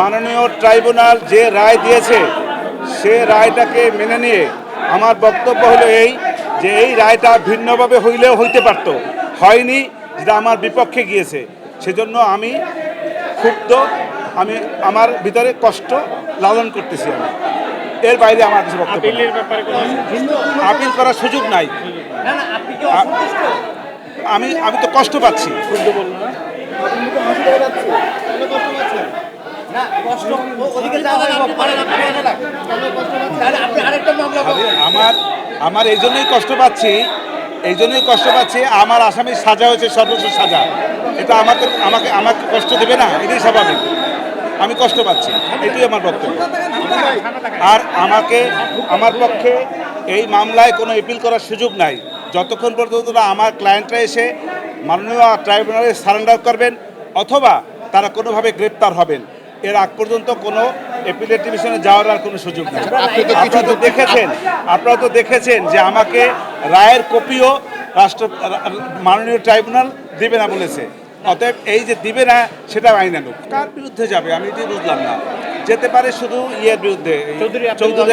মাননীয় ট্রাইব্যুনাল যে রায় দিয়েছে সে রায়টাকে মেনে নিয়ে আমার বক্তব্য হলো এই যে এই রায়টা ভিন্নভাবে হইলেও হইতে পারত। হয়নি যেটা আমার বিপক্ষে গিয়েছে। সেজন্য আমি ক্ষুব্ধ আমি আমার ভিতরে কষ্ট লালন করতেছি আমি। এর বাইরে আমার কিছু বক্তব্য আপিল করার সুযোগ নাই। আমি আমি তো কষ্ট পাচ্ছি। আমার আমার এই জন্যই কষ্ট পাচ্ছি, এই জন্যই কষ্ট পাচ্ছি, আমার আসামির সাজা হয়েছে সর্বোচ্চ সাজা। এটা আমাকে আমাকে আমাকে কষ্ট দেবে না, এটাই স্বাভাবিক। আমি কষ্ট পাচ্ছি, এটাই আমার বক্তব্য। আর আমাকে, আমার পক্ষে এই মামলায় কোনো এপিল করার সুযোগ নাই। যতক্ষণ পর্যন্ত আমার ক্লায়েন্টরা এসে মাননীয় ট্রাইব্যুনালে সারেন্ডার করবেন, অথবা তারা কোনোভাবে গ্রেপ্তার হবেন। এর আগ পর্যন্ত কোনো এপিলের ডিভিশনে যাওয়ার আর কোনো সুযোগ নেই। আপনারা তো দেখেছেন আপনারা তো দেখেছেন যে আমাকে রায়ের কপিও রাষ্ট্র মাননীয় ট্রাইব্যুনাল দিবে না বলেছে। অতএব এই যে দিবে না সেটা আইনানুক কার বিরুদ্ধে যাবে? আমি এটি বুঝলাম না। যেতে পারে শুধু ইয়ের বিরুদ্ধে চৌধুরী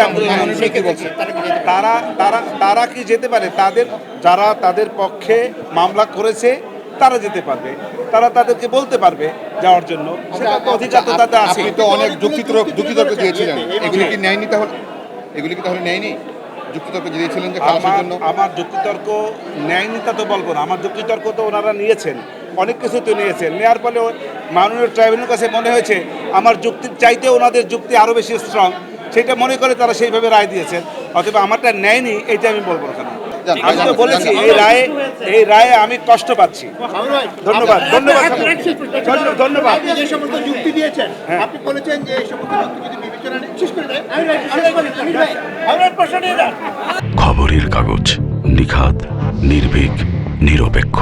আব্দুল? তারা তারা তারা কি যেতে পারে? তাদের যারা তাদের পক্ষে মামলা করেছে তারা যেতে পারবে তারা তাদেরকে বলতে পারবে যাওয়ার জন্য। সেটা তো অধিকার তো তাদের আছে। আপনি তো অনেক যুক্তিতর্ক যুক্তিতর্ক দিয়েছিলেন। এগুলি কি নেয়নি তাহলে? এগুলি কি তাহলে নেয়নি? যুক্তিতর্ক দিয়েছিলেন যে খালাসের জন্য? আমার যুক্তিতর্ক নেয়নি তা তো বলব না। আমার যুক্তিতর্ক তো ওনারা নিয়েছেন। অনেক কিছু তো নিয়েছেন। নেওয়ার ফলে মাননীয় ট্রাইব্যুনালের কাছে মনে হয়েছে আমার যুক্তির চাইতে ওনাদের যুক্তি আরও বেশি স্ট্রং সেটা মনে করে তারা সেইভাবে রায় দিয়েছেন। অথবা আমারটা নেয়নি এইটা আমি বলব না আমি তো বলেছি। এই রায়ে এই রায়ে আমি কষ্ট পাচ্ছি। ধন্যবাদ ধন্যবাদ। ধন্যবাদ যে সমস্ত যুক্তি দিয়েছেন হ্যাঁ। আপনি বলেছেন যে এই সমস্ত যদি বিবেচনা করে খবরের কাগজ নিখাত নির্ভীক নিরপেক্ষ।